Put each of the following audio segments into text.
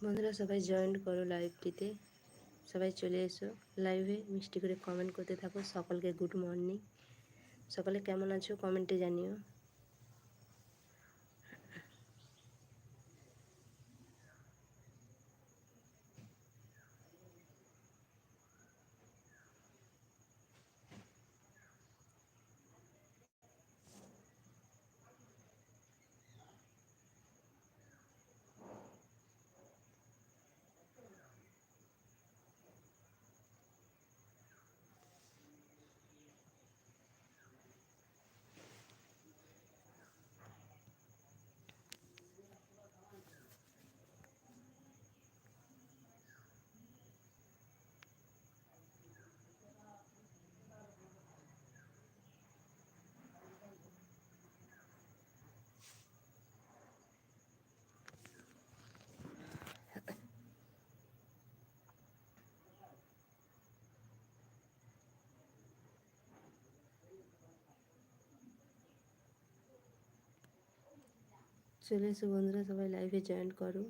বন্ধুরা, সবাই জয়েন করো লাইভটিতে সবাই চলে এসো লাইভে মিষ্টি করে কমেন্ট করতে থাকো। সকলকে গুড মর্নিং সকলে কেমন আছো? কমেন্টে জানিও। চলে এসো বন্ধুরা সবাই লাইভে জয়েন করো।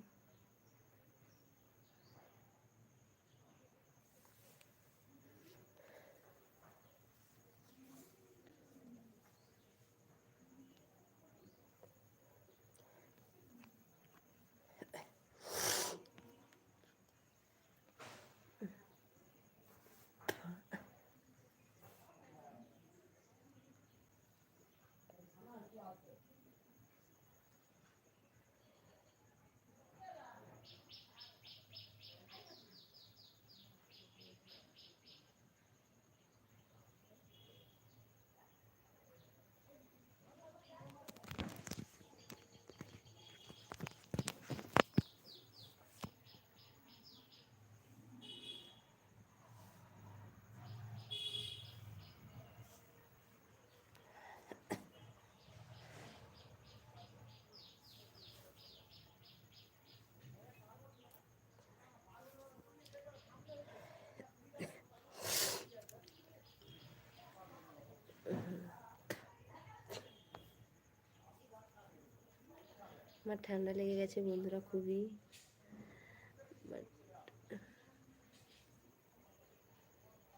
আমার ঠান্ডা লেগে গেছে বন্ধুরা খুবই।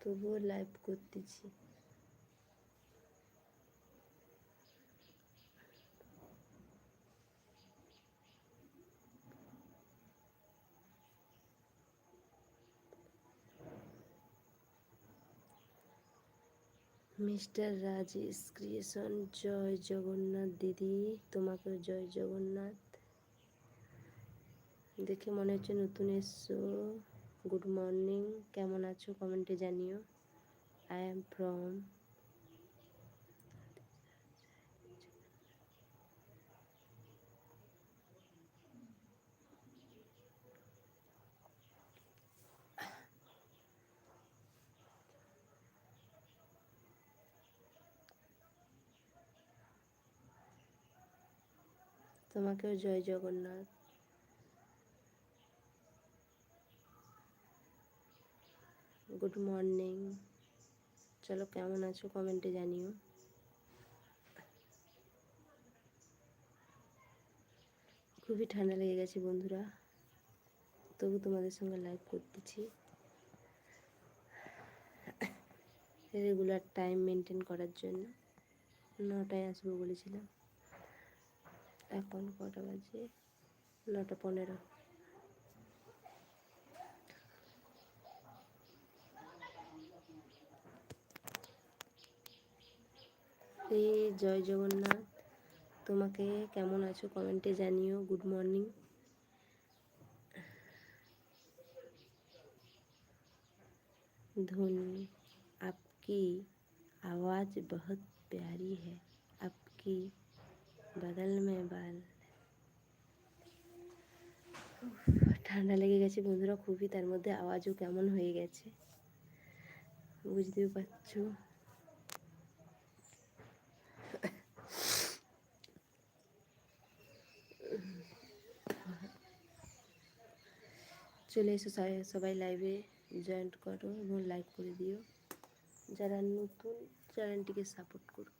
তবুও লাইভ করতেছি। মিস্টার রাজেশ ক্রিয়েশন, জয় জগন্নাথ দিদি তোমাকে জয় জগন্নাথ। দেখে মনে হচ্ছে নতুন এসছো। গুড মর্নিং, কেমন আছো? কমেন্টে জানিও। আই এম ফ্রম তোমাকেও জয় জগন্নাথ। গুড মর্নিং চলো কেমন আছো কমেন্টে জানিও। খুবই ঠান্ডা লেগে গেছে বন্ধুরা। তবু তোমাদের সঙ্গে লাইভ করতেছি। রেগুলার টাইম মেনটেন করার জন্য। নটায় আসব বলেছিলাম। এখন কটা বাজে নটা পনেরো এই জয় জগন্নাথ তোমাকে কেমন আছো কমেন্টে জানিও গুড মর্নিং धुन आपकी आवाज़ बहुत प्यारी है आपकी বাদল মে বাল। ঠান্ডা লেগে গেছে বন্ধুরা, খুবই তার মধ্যে আওয়াজও কেমন হয়ে গেছে। বুঝতেও পারছ। চলে এসো সবাই লাইভে জয়েন্ট করো এবং লাইক করে দিও। যারা নতুন চ্যানেলটিকে সাপোর্ট করো।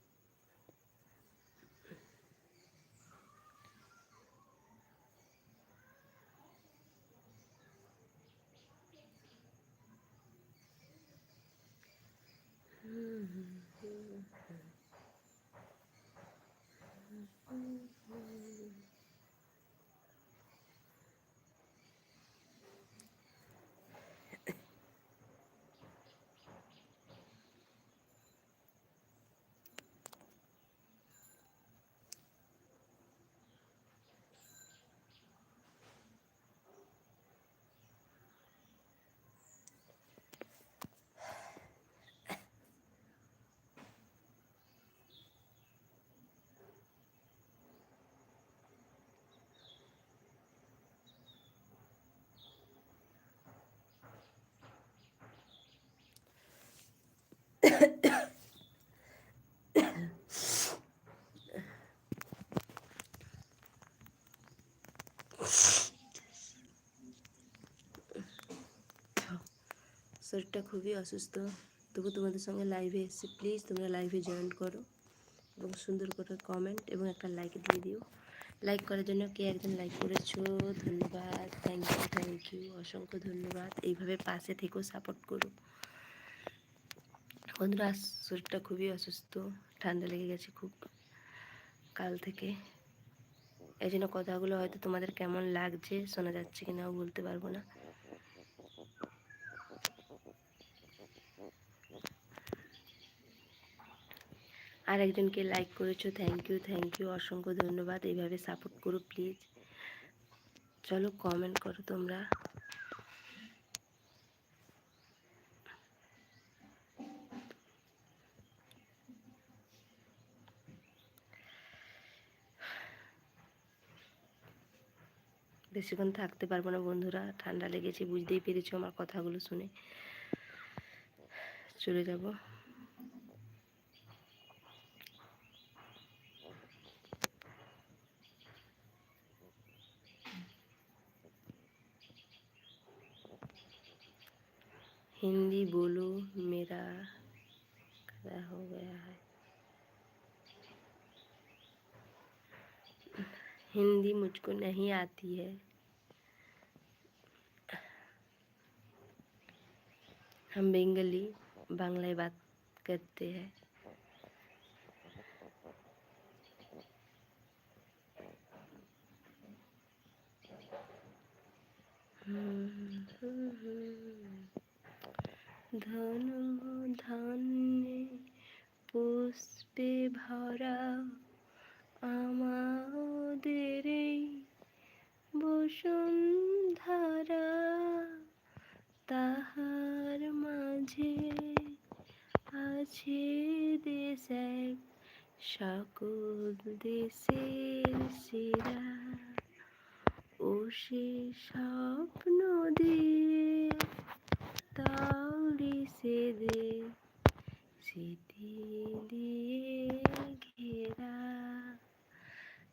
শরীরটা খুবই অসুস্থ। তবু তোমাদের সঙ্গে লাইভে এসেছি। প্লিজ তোমরা লাইভে জয়েন করো এবং সুন্দর করে কমেন্ট এবং একটা লাইক দিয়ে দিও। লাইক করার জন্য কে একজন লাইক করেছ? ধন্যবাদ। থ্যাংক ইউ থ্যাংক ইউ অসংখ্য ধন্যবাদ। এইভাবে পাশে থেকেও সাপোর্ট করো। বন্ধুরা, শরীরটা খুবই অসুস্থ। ঠান্ডা লেগে গেছে খুব কাল থেকে। এই জন্য কথাগুলো হয়তো তোমাদের কেমন লাগছে শোনা যাচ্ছে কিনাও বলতে পারব না। আর একজনকে লাইক করেছ থ্যাংক ইউ থ্যাংক ইউ অসংখ্য ধন্যবাদ, এইভাবে সাপোর্ট করো প্লিজ চলো কমেন্ট করো তোমরা। বেশিক্ষণ থাকতে পারব না বন্ধুরা, ঠান্ডা লেগেছে, বুঝতেই পেরেছ আমার কথাগুলো শুনে। চলে যাব। हिंदी मुझको नहीं आती है हम बंगाली बांग्ला बात करते हैं ধন ধান্যে পুষ্পে ভরা আমাদের এই বসুন্ধরা তাহার মাঝে আছে দেশ এক, সকল দেশের সেরা ও সে স্বপ্ন দিয়ে তাউরি দে স্মৃতি দিয়ে ঘেরা।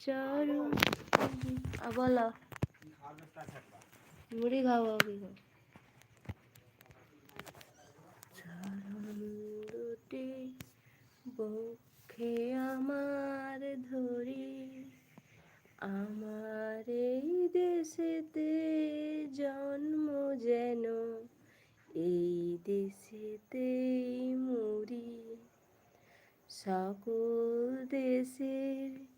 চরণ বলো। মুড়ি কি চরণ দুটি বক্ষে আমার ধরি আমার এই দেশেতে জন্ম যেন এই দেশেতেই মরি সকল দেশের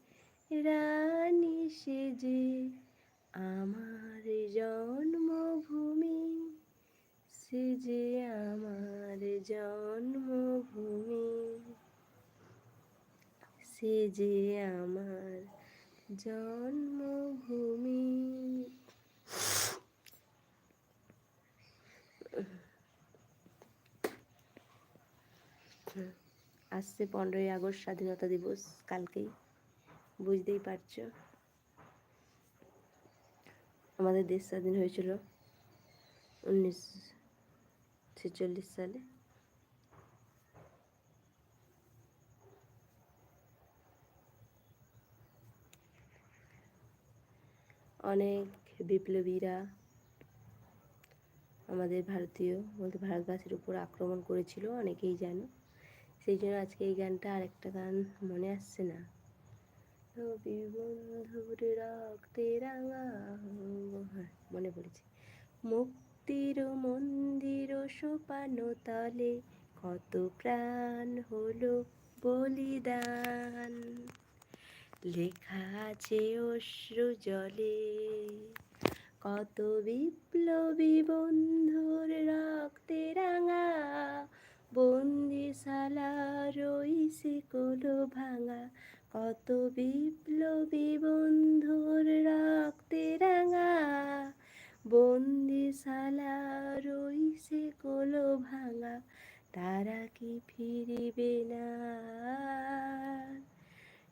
রানী সেজে আমার জন্মভূমি সেজে আমার জন্মভূমি সেজে আমার জন্মভূমি। আসছে পনেরোই আগস্ট স্বাধীনতা দিবস কালকেই। বুঝতেই পারছ। আমাদের দেশ স্বাধীন হয়েছিল উনিশ ছেচল্লিশ সালে। অনেক বিপ্লবীরা আমাদের ভারতীয় বলতে ভারতবাসীর উপর আক্রমণ করেছিল, অনেকেই জানো। সেই জন্য আজকে এই গানটা আরেকটা গান মনে আসছে না। রবি বন্ধুর রক্তে রাঙা হ্যাঁ মনে পড়েছে। মুক্তির মন্দির সোপান তলে কত প্রাণ হলো বলিদান। লেখা আছে অশ্রু জলে, কত বিপ্লবী বন্ধুর রক্তে রাঙা বন্দিশালা রইছে কোলো ভাঙা কত বিপ্লবী বন্ধুর রক্তে রাঙা। বন্দিশালা রইছে কলো ভাঙা। তারা কি ফিরিবে না?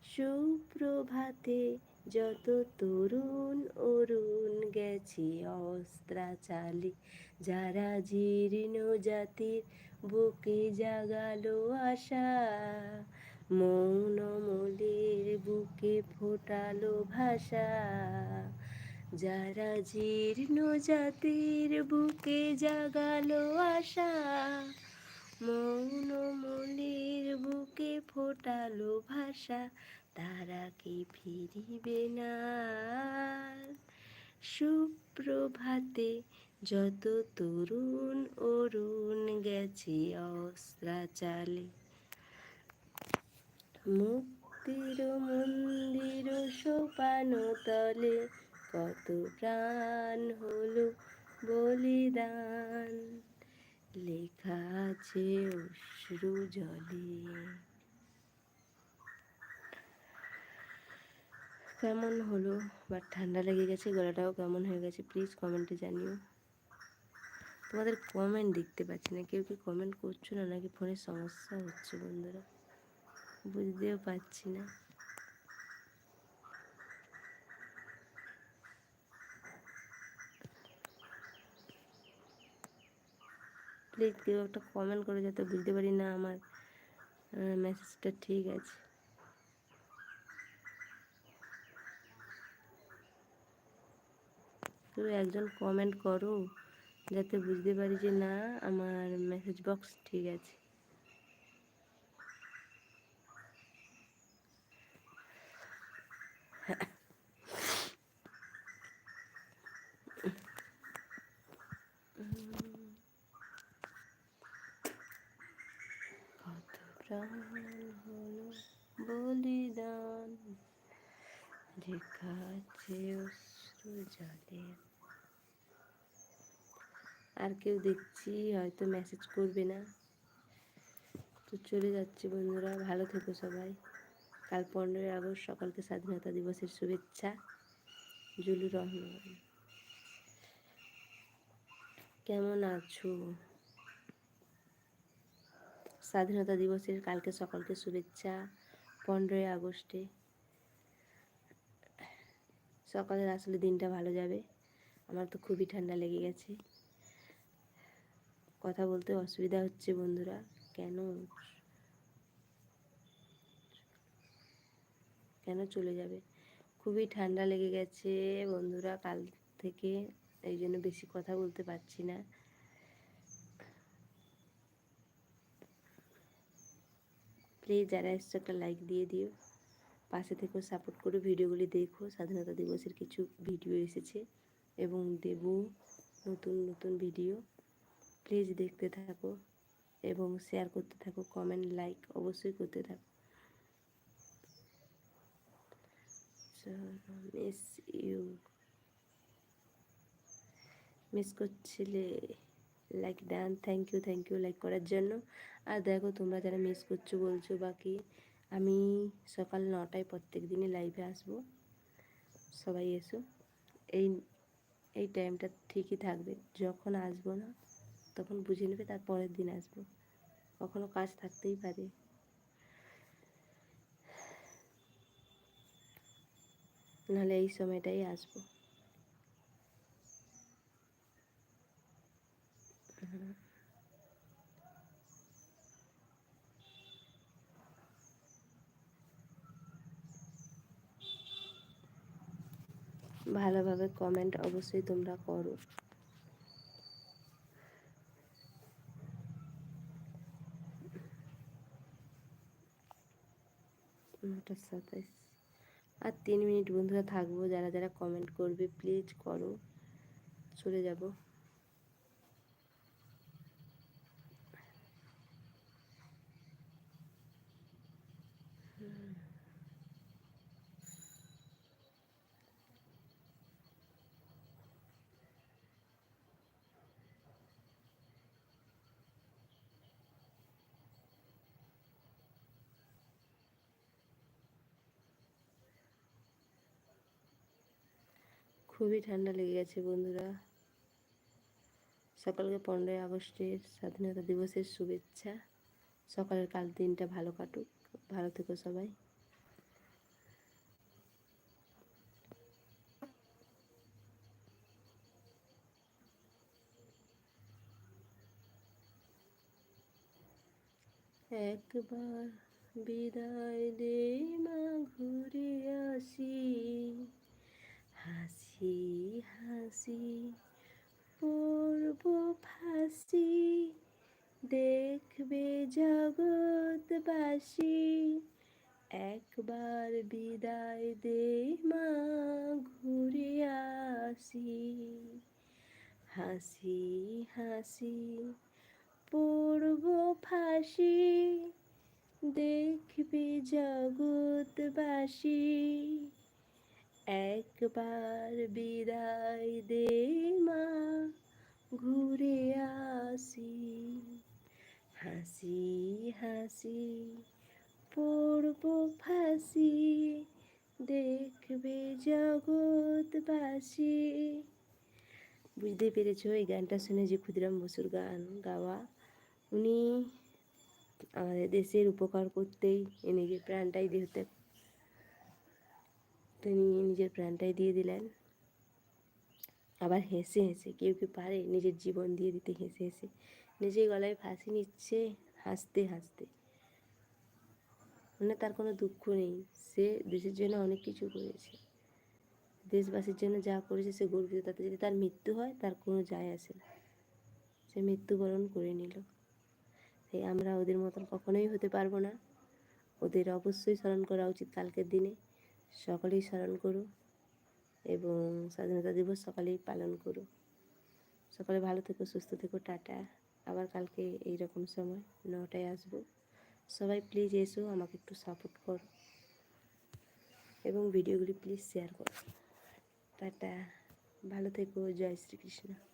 সুপ্রভাতে যত তরুণ অরুণ গেছি অস্ত্রাচালে, যারা জীর্ণ জাতির বুকে জাগালো আশা। মৌন মলির বুকে ফোটালো ভাষা। যারা জীর্ণ জাতির বুকে জাগালো আশা, মৌন মলির বুকে ফোটালো ভাষা, তারা কি ফিরিবে না? সুপ্রভাতে যত তরুণ অরুণ গেছে অস্ত্রাচালে। মুক্তির মন্দির সোপান তলে কত প্রাণ হলো বলিদান। লেখা আছে অশ্রু জলে। কেমন হলো? বা ঠান্ডা লেগে গেছে, গলাটাও কেমন হয়ে গেছে? প্লিজ কমেন্টে জানিও। তোমাদের কমেন্ট দেখতে পাচ্ছি না। কেউ কি কমেন্ট করছ না? নাকি ফোনের সমস্যা হচ্ছে বন্ধুরা? বুঝতেও পারছি না। প্লিজ কেউ একটা কমেন্ট করে যাতে বুঝতে পারি না আমার মেসেজটা ঠিক আছে। কেউ একজন কমেন্ট করো, যাতে বুঝতে পারি যে না, আমার মেসেজ বক্স ঠিক আছে। কত প্রাণ হলো বলিদান লেখা অশ্রু জলে। আর কেউ দেখছি হয়তো মেসেজ করবে না। তো চলে যাচ্ছি বন্ধুরা, ভালো থেকো সবাই। কাল পনেরোই আগস্ট সকালকে স্বাধীনতা দিবসের শুভেচ্ছা। জুলু রহমান। কেমন আছো? স্বাধীনতা দিবসের কালকে সকালকে শুভেচ্ছা পনেরোই আগস্টে। সকালের আসলে দিনটা ভালো যাবে। আমার তো খুবই ঠান্ডা লেগে গেছে। কথা বলতে অসুবিধা হচ্ছে বন্ধুরা। কেন? কেন চলে যাবে। খুবই ঠান্ডা লেগে গেছে বন্ধুরা, কাল থেকে এই জন্য বেশি কথা বলতে পারছি না। প্লিজ যারা এসছো একটা লাইক দিয়ে দিও। পাশে থেকে সাপোর্ট করে ভিডিওগুলি দেখো। স্বাধীনতা দিবসের কিছু ভিডিও এসেছে এবং দেব নতুন নতুন ভিডিও প্লিজ দেখতে থাকো এবং শেয়ার করতে থাকো কমেন্ট লাইক অবশ্যই করতে থাকো। মিস ইউ, মিস করছিলে like done thank you thank you like করার জন্য। আর দেখো, তোমরা যারা মিস করছ, বলছো বাকি আমি সকাল নটায় প্রত্যেক দিনই লাইভে আসব। সবাই এসো। এই এই টাইমটা ঠিকই থাকবে। যখন আসব না, তখন বুঝে নেবে তার পরের দিন আসব। কখনো কাজ থাকতেই পারে। নাহলে এই সময়টাই আসব। ভালোভাবে কমেন্ট অবশ্যই তোমরা করো। নটা সাতাইশ। আর তিন মিনিট বন্ধুরা থাকব যারা যারা কমেন্ট করবে প্লিজ করো। চলে যাব। খুবই ঠান্ডা লেগে গেছে বন্ধুরা। সকলকে পনেরোই আগস্টের স্বাধীনতা দিবসের শুভেচ্ছা। সকালের কাল দিনটা ভালো কাটুক। ভালো থেকো সবাই। একবার বিদায় দে মা, ঘুরে আসি। হাসি হাসি পড়ব ফাঁসি, দেখবে জগৎবাসী, একবার বিদায় দে মা ঘুরে আসি। হাসি হাসি পড়ব ফাঁসি, দেখবে জগৎবাসী একবার বিদায় দে মা, ঘুরে আসি। হাসি হাসি, পড়ব ফাঁসি, দেখবে জগৎবাসী। বুঝতে পেরেছ এই গানটা শুনে যে ক্ষুদিরাম বসুর গান গাওয়া? উনি আমাদের দেশের উপকার করতেই এ নিজের প্রাণটাই দিতে তিনি নিজের প্রাণটাই দিয়ে দিলেন। আবার হেসে হেসে, কেউ কি পারে নিজের জীবন দিয়ে দিতে হেসে হেসে। নিজের গলায় ফাঁসি নিচ্ছে হাসতে হাসতে। মানে তার কোনো দুঃখ নেই। সে দেশের জন্য অনেক কিছু করেছে। দেশবাসীর জন্য যা করেছে সে গর্বিত। তাতে যদি তার মৃত্যু হয়, তার কোনো যায় আসে না। সে মৃত্যুবরণ করে নিল। তাই আমরা ওদের মতন কখনোই হতে পারব না। ওদের অবশ্যই স্মরণ করা উচিত কালকের দিনে। সকলেই স্মরণ করো এবং স্বাধীনতা দিবস সকালেই পালন করো। সকালে ভালো থেকো, সুস্থ থেকো, টাটা। আবার কালকে এই রকম সময়, নটায় আসব। সবাই প্লিজ এসো, আমাকে একটু সাপোর্ট করো এবং ভিডিওগুলি প্লিজ শেয়ার করো। টাটা। ভালো থেকো, জয় শ্রীকৃষ্ণ।